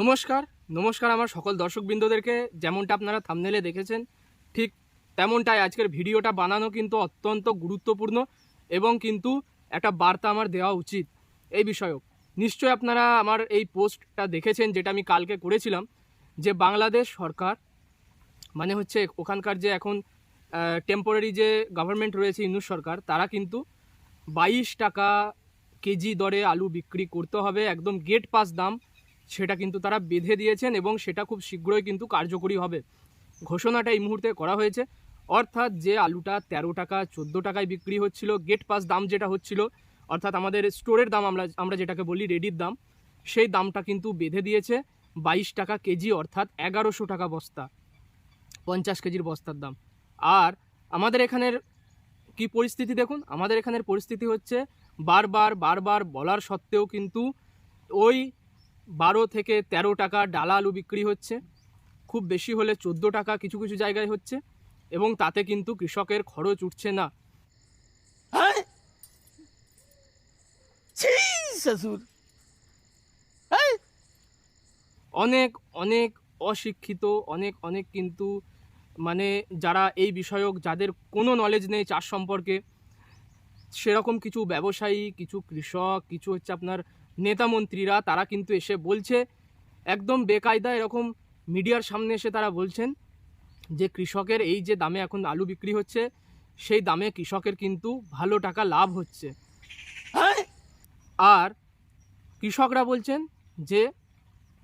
নমস্কার নমস্কার আমার সকল দর্শকবৃন্দদেরকে। যেমনটা আপনারা থামনেলে দেখেছেন, ঠিক তেমনটাই আজকের ভিডিওটা বানানো কিন্তু অত্যন্ত গুরুত্বপূর্ণ এবং কিন্তু একটা বার্তা আমার দেওয়া উচিত এই বিষয়ক। নিশ্চয় আপনারা আমার এই পোস্টটা দেখেছেন যেটা আমি কালকে করেছিলাম, যে বাংলাদেশ সরকার মানে হচ্ছে ওখানকার যে এখন টেম্পোরারি যে গভর্নমেন্ট রয়েছে ইউনুস সরকার, তারা কিন্তু বাইশ টাকা কেজি দরে আলু বিক্রি করতে হবে, একদম গেট পাস দাম সেটা কিন্তু তারা বেঁধে দিয়েছেন এবং সেটা খুব শীঘ্রই কিন্তু কার্যকরী হবে। ঘোষণাটা এই মুহূর্তে করা হয়েছে। অর্থাৎ যে আলুটা তেরো টাকা, চোদ্দ টাকায় বিক্রি হচ্ছিল গেট পাস দাম যেটা হচ্ছিল, অর্থাৎ আমাদের স্টোরের দাম আমরা আমরা যেটাকে বলি রেডির দাম, সেই দামটা কিন্তু বেঁধে দিয়েছে বাইশ টাকা কেজি, অর্থাৎ এগারোশো টাকা বস্তা, পঞ্চাশ কেজির বস্তার দাম। আর আমাদের এখানের কি পরিস্থিতি দেখুন? আমাদের এখানের পরিস্থিতি হচ্ছে বারবার বারবার বলার সত্ত্বেও কিন্তু ওই বারো থেকে তেরো টাকা ডালা আলু বিক্রি হচ্ছে। খুব বেশি হলে চোদ্দ টাকা কিছু কিছু জায়গায় হচ্ছে এবং তাতে কিন্তু কৃষকের খরচ উঠছে না। হ্যাঁ? হ্যাঁ? অনেক অনেক অশিক্ষিত অনেক অনেক কিন্তু মানে যারা এই বিষয়ক যাদের কোনো নলেজ নেই চাষ সম্পর্কে সেরকম কিছু ব্যবসায়ী কিছু কৃষক কিছু হচ্ছে আপনার নেতা মন্ত্রীরা, তারা কিন্তু এসে বলছে, একদম বেকায়দা এরকম মিডিয়ার সামনে এসে তারা বলছেন যে কৃষকের এই যে দামে এখন আলু বিক্রি হচ্ছে, সেই দামে কৃষকের কিন্তু ভালো টাকা লাভ হচ্ছে। আর কৃষকরা বলছেন যে,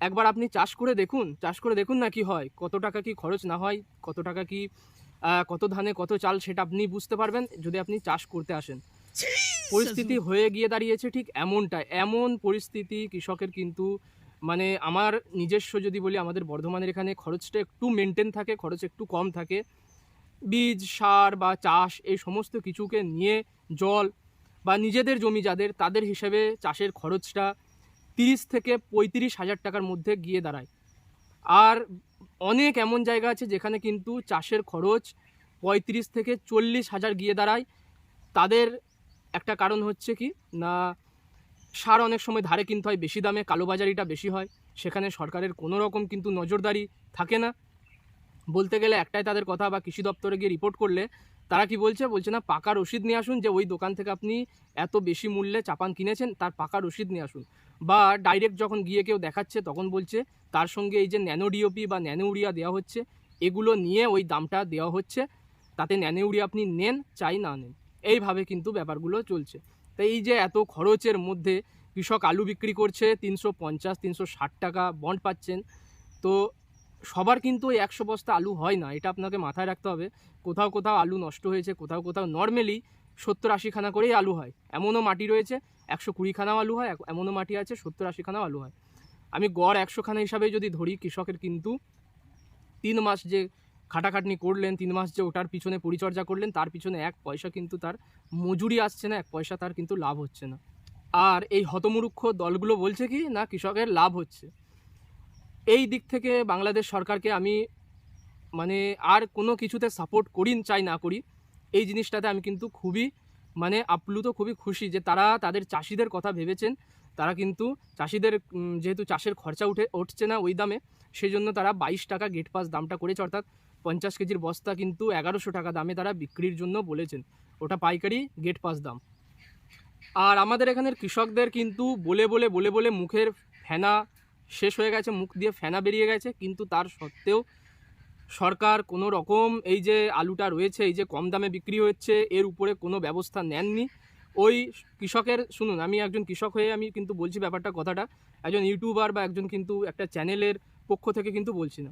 একবার আপনি চাষ করে দেখুন, চাষ করে দেখুন না কি হয়, কত টাকা কি খরচ না হয়, কত টাকা কি কত ধানে কত চাল, সেটা আপনি বুঝতে পারবেন যদি আপনি চাষ করতে আসেন। পরিস্থিতি হয়ে গিয়ে দাঁড়িয়েছে ঠিক এমনটা এমন পরিস্থিতি কৃষকের কিন্তু মানে আমার নিজস্ব যদি বলি আমাদের বর্ধমানের এখানে খরচটা একটু মেনটেন থাকে খরচ একটু কম থাকে। বীজ সার বা চাষ এই সমস্ত কিছুকে নিয়ে জল বা নিজেদের জমি যাদের তাদের হিসেবে চাষের খরচটা তিরিশ থেকে পঁয়ত্রিশ হাজার টাকার মধ্যে গিয়ে দাঁড়ায়। আর অনেক এমন জায়গা আছে যেখানে কিন্তু চাষের খরচ পঁয়ত্রিশ থেকে চল্লিশ হাজার গিয়ে দাঁড়ায়। তাদের একটা কারণ হচ্ছে কি, না, সার অনেক সময় ধারে কিনতে হয়, বেশি দামে, কালোবাজারিটা বেশি হয়, সেখানে সরকারের কোনো রকম কিন্তু নজরদারি থাকে না। বলতে গেলে একটাই তাদের কথা, বা কৃষি দপ্তরে গিয়ে রিপোর্ট করলে, তারা কি বলছে বলছে, না, পাকা রসিদ নিয়ে আসুন, যে ওই দোকান থেকে আপনি এত বেশি মূল্যে চাপান কিনেছেন, তার পাকা রসিদ নিয়ে আসুন। বা ডাইরেক্ট যখন গিয়ে কেউ দেখাচ্ছে, তখন বলছে, তার সঙ্গে এই যে ন্যানো ডিওপি বা ন্যানো ইউরিয়া দেওয়া হচ্ছে, এগুলো নিয়ে ওই দামটা দেওয়া হচ্ছে, তাতে ন্যানো ইউরিয়া আপনি নেন, চাই না নেন। এইভাবে কিন্তু ব্যাপারগুলো চলছে। তো এই যে এত খরচের মধ্যে কৃষক আলু বিক্রি করছে, তিনশো পঞ্চাশ, তিনশো ষাট টাকা বন্ড পাচ্ছেন, তো সবার কিন্তু ওই একশো বস্তা আলু হয় না, এটা আপনাকে মাথায় রাখতে হবে। কোথাও কোথাও আলু নষ্ট হয়েছে, কোথাও কোথাও নর্মালি সত্তর আশিখানা করেই আলু হয়। এমনও মাটি রয়েছে, একশো কুড়িখানাও আলু হয় এমনও মাটি আছে, সত্তর আশিখানাও আলু হয়। আমি গড় একশোখানা হিসাবে যদি ধরি, কৃষকের কিন্তু তিন মাস যে খাটাখাটনি করলেন, তিন মাস যে ওটার পিছনে পরিচর্যা করলেন, তার পিছনে এক পয়সা কিন্তু তার মজুরি আসছে না, এক পয়সা তার কিন্তু লাভ হচ্ছে না। আর এই হতমূর্খ দলগুলো বলছে কি, না, কৃষকের লাভ হচ্ছে। এই দিক থেকে বাংলাদেশ সরকারকে আমি মানে আর কোনো কিছুতে সাপোর্ট করি, চাই না করি, এই জিনিসটাতে আমি কিন্তু খুবই মানে আপ্লুত, খুবই খুশি যে তারা তাদের চাষিদের কথা ভেবেছেন। তারা কিন্তু চাষিদের যেহেতু চাষের খরচা উঠে, উঠছে না ওই দামে সেই জন্য তারা বাইশ টাকা গেট পাস দামটা করেছে, অর্থাৎ পঞ্চাশ কেজির বস্তা কিন্তু এগারোশো টাকা দামে তারা বিক্রির জন্য বলেছেন। ওটা পাইকারি গেট পাস দাম। আর আমাদের এখানের কৃষকদের কিন্তু বলে বলে বলে বলে মুখের ফেনা শেষ হয়ে গেছে, মুখ দিয়ে ফেনা বেরিয়ে গেছে। কিন্তু তার সত্ত্বেও সরকার কোনো রকম এই যে আলুটা রয়েছে, এই যে কম দামে বিক্রি হচ্ছে, এর উপরে কোনো ব্যবস্থা নেননি। ওই কৃষকের, শুনুন, আমি একজন কৃষক হয়ে আমি কিন্তু বলছি ব্যাপারটা, কথাটা। একজন ইউটিউবার বা একজন কিন্তু একটা চ্যানেলের পক্ষ থেকে কিন্তু বলছি না।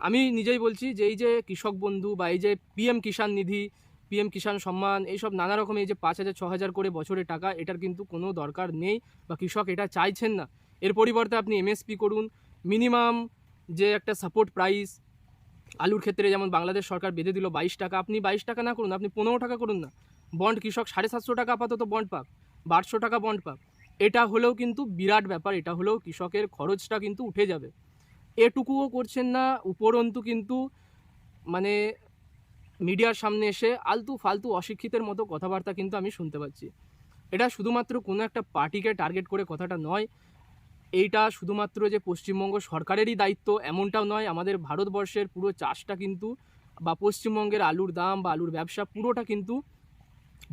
আমি নিজেই বলছি যে এই যে কৃষক বন্ধু বা এই যে পিএম কিষাণ নিধি পিএম কিষাণ সম্মান, এইসব নানা রকম এই যে পাঁচ হাজার, ছ হাজার করে বছরে টাকা, এটার কিন্তু কোনো দরকার নেই বা কৃষক এটা চাইছেন না। এর পরিবর্তে আপনি এমএসপি করুন, মিনিমাম যে একটা সাপোর্ট প্রাইস, আলুর ক্ষেত্রে যেমন বাংলাদেশ সরকার বেঁধে দিল বাইশ টাকা, আপনি বাইশ টাকা না করুন, আপনি পনেরো টাকা করুন না। বন্ড কৃষক সাড়ে সাতশো টাকা আপাতত বন্ড পাক, বারোশো টাকা বন্ড পাক। এটা হলেও কিন্তু বিরাট ব্যাপার, এটা হলেও কৃষকের খরচটা কিন্তু উঠে যাবে। এটুকুও করছেন না, উপরন্তু কিন্তু মানে মিডিয়ার সামনে এসে আলতু ফালতু অশিক্ষিতের মতো কথাবার্তা কিন্তু আমি শুনতে পাচ্ছি। এটা শুধুমাত্র কোনো একটা পার্টিকে টার্গেট করে কথাটা নয়, এইটা শুধুমাত্র যে পশ্চিমবঙ্গ সরকারেরই দায়িত্ব এমনটাও নয়, আমাদের ভারতবর্ষের পুরো চাষটা কিন্তু বা পশ্চিমবঙ্গের আলুর দাম বা আলুর ব্যবসা পুরোটা কিন্তু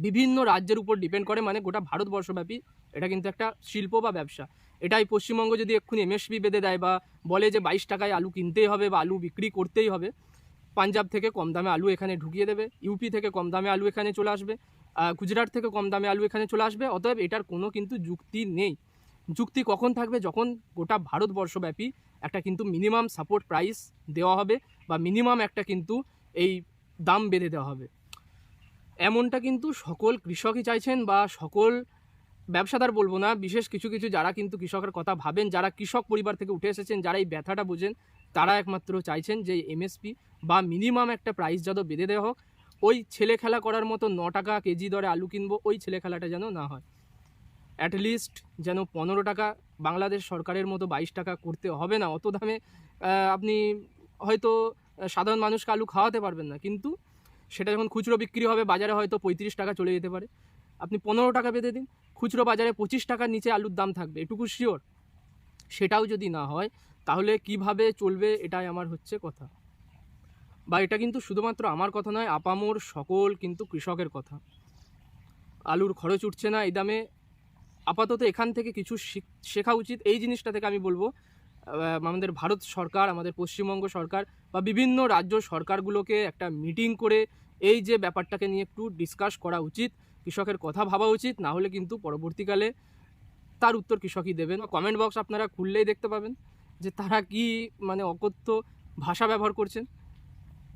বিভিন্ন রাজ্যের উপর ডিপেন্ড করে মানে গোটা ভারতবর্ষব্যাপী এটা কিন্তু একটা শিল্প বা ব্যবসা। এটাই পশ্চিমবঙ্গ যদি এক্ষুনি এমএসপি বেঁধে দেয় বা বলে যে বাইশ টাকায় আলু কিনতেই হবে বা আলু বিক্রি করতেই হবে, পাঞ্জাব থেকে কম দামে আলু এখানে ঢুকিয়ে দেবে, ইউপি থেকে কম দামে আলু এখানে চলে আসবে গুজরাট থেকে কম দামে আলু এখানে চলে আসবে, অতএব এটার কোনো কিন্তু যুক্তি নেই। যুক্তি কখন থাকবে? যখন গোটা ভারতবর্ষব্যাপী একটা কিন্তু মিনিমাম সাপোর্ট প্রাইস দেওয়া হবে বা মিনিমাম একটা কিন্তু এই দাম বেঁধে দেওয়া হবে। এমনটা কিন্তু সকল কৃষকই চাইছেন বা সকল ব্যবসাদার বলব না, বিশেষ কিছু কিছু যারা কিন্তু কৃষকের কথা ভাবেন, যারা কৃষক পরিবার থেকে উঠে এসেছেন, যারা এই ব্যথাটা বোঝেন, তারা একমাত্র চাইছেন যে এমএসপি বা মিনিমাম একটা প্রাইস যত বেঁধে দেওয়া হোক। ওই ছেলে খেলা করার মতো ন টাকা কেজি দরে আলু কিনবো, ওই ছেলে খেলাটা যেন না হয়। অ্যাটলিস্ট যেন পনেরো টাকা বাংলাদেশ সরকারের মতো বাইশ টাকা করতে হবে না। অত দামে আপনি হয়তো সাধারণ মানুষকে আলু খাওয়াতে পারবেন না, কিন্তু সেটা যখন খুচরো বিক্রি হবে, বাজারে হয়তো পঁয়ত্রিশ টাকা চলে যেতে পারে। আপনি পনেরো টাকা বেঁধে দিন, খুচরো বাজারে পঁচিশ টাকার নিচে আলুর দাম থাকবে, এটুকু শিওর সেটাও যদি না হয়, তাহলে কীভাবে চলবে এটাই আমার হচ্ছে কথা। বা এটা কিন্তু শুধুমাত্র আমার কথা নয়, আপামোর সকল কিন্তু কৃষকের কথা। আলুর খরচ উঠছে না এই দামে। আপাতত এখান থেকে কিছু শিখ- শেখা উচিত। এই জিনিসটা থেকে আমি বলব আমাদের ভারত সরকার, আমাদের পশ্চিমবঙ্গ সরকার বা বিভিন্ন রাজ্য সরকারগুলোকে একটা মিটিং করে এই যে ব্যাপারটাকে নিয়ে একটু ডিসকাস করা উচিত। কৃষকের কথা ভাবা উচিত, না হলে কিন্তু পরবর্তীকালে তার উত্তর কৃষকই দেবেন। কমেন্ট বক্স আপনারা খুললেই দেখতে পাবেন যে তারা কি মানে অকথ্য ভাষা ব্যবহার করছেন।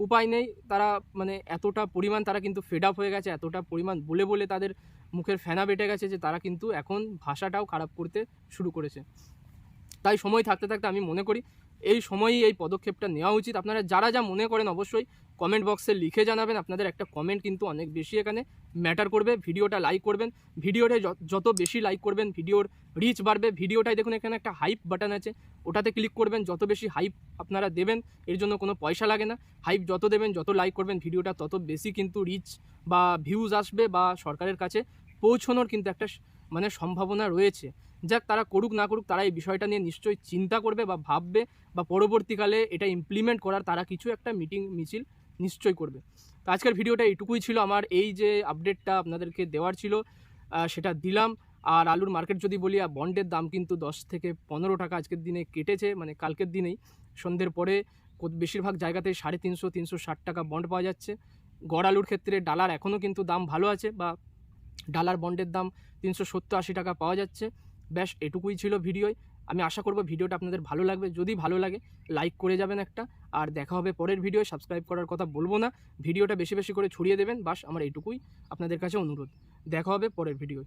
উপায় নেই, তারা মানে এতটা পরিমাণ তারা কিন্তু ফেড আপ হয়ে গেছে, এতটা পরিমাণ বলে বলে তাদের মুখের ফেনা বেটে গেছে যে তারা কিন্তু এখন ভাষাটাও খারাপ করতে শুরু করেছে। তাই সময় থাকতে থাকতে আমি মনে করি এই সময়ই এই পদক্ষেপটা নেওয়া উচিত। আপনারা যারা যা মনে করেন অবশ্যই কমেন্ট বক্সে লিখে জানাবেন। আপনাদের একটা কমেন্ট কিন্তু অনেক বেশি এখানে ম্যাটার করবে, ভিডিওটা লাইক করবেন, ভিডিওটা যত বেশি লাইক করবেন, ভিডিওর রিচ বাড়বে ভিডিওটাই দেখুন এখানে একটা হাইপ বাটন আছে, ওটাতে ক্লিক করবেন, যত বেশি হাইপ আপনারা দেবেন, এর জন্য কোনো পয়সা লাগে না হাইপ যত দেবেন, যত লাইক করবেন, ভিডিওটা তত বেশি কিন্তু রিচ বা ভিউজ আসবে বা সরকারের কাছে পৌঁছানোর কিন্তু একটা মানে সম্ভাবনা রয়েছে। যাক, তারা করুক না করুক, তারা এই বিষয়টা নিয়ে নিশ্চয়ই চিন্তা করবে বা ভাববে বা পরবর্তীকালে এটা ইমপ্লিমেন্ট করার তারা কিছু একটা মিটিং মিছিল নিশ্চয়ই করবে। তো আজকের ভিডিওটা এইটুকুই ছিল। আমার এই যে আপডেটটা আপনাদেরকে দেওয়ার ছিল সেটা দিলাম। আর আলুর মার্কেট যদি বলি, আর বন্ডের দাম কিন্তু দশ থেকে পনেরো টাকা আজকের দিনে কেটেছে মানে কালকের দিনেই। সন্ধ্যের পরে বেশিরভাগ জায়গাতে সাড়ে তিনশো তিনশো ষাট টাকা বন্ড পাওয়া যাচ্ছে। গড় আলুর ক্ষেত্রে ডালার এখনও কিন্তু দাম ভালো আছে, বা ডালার বন্ডের দাম তিনশো সত্তর আশি টাকা পাওয়া যাচ্ছে। ব্যাস, এটুকুই ছিল ভিডিওয়। আমি আশা করব ভিডিওটা আপনাদের ভালো লাগবে। যদি ভালো লাগে লাইক করে যাবেন একটা। আর দেখা হবে পরের ভিডিও সাবস্ক্রাইব করার কথা বলব না। ভিডিওটা বেশি বেশি করে ছড়িয়ে দেবেন। বাস আমার এইটুকুই আপনাদের কাছে অনুরোধ। দেখা হবে পরের ভিডিওয়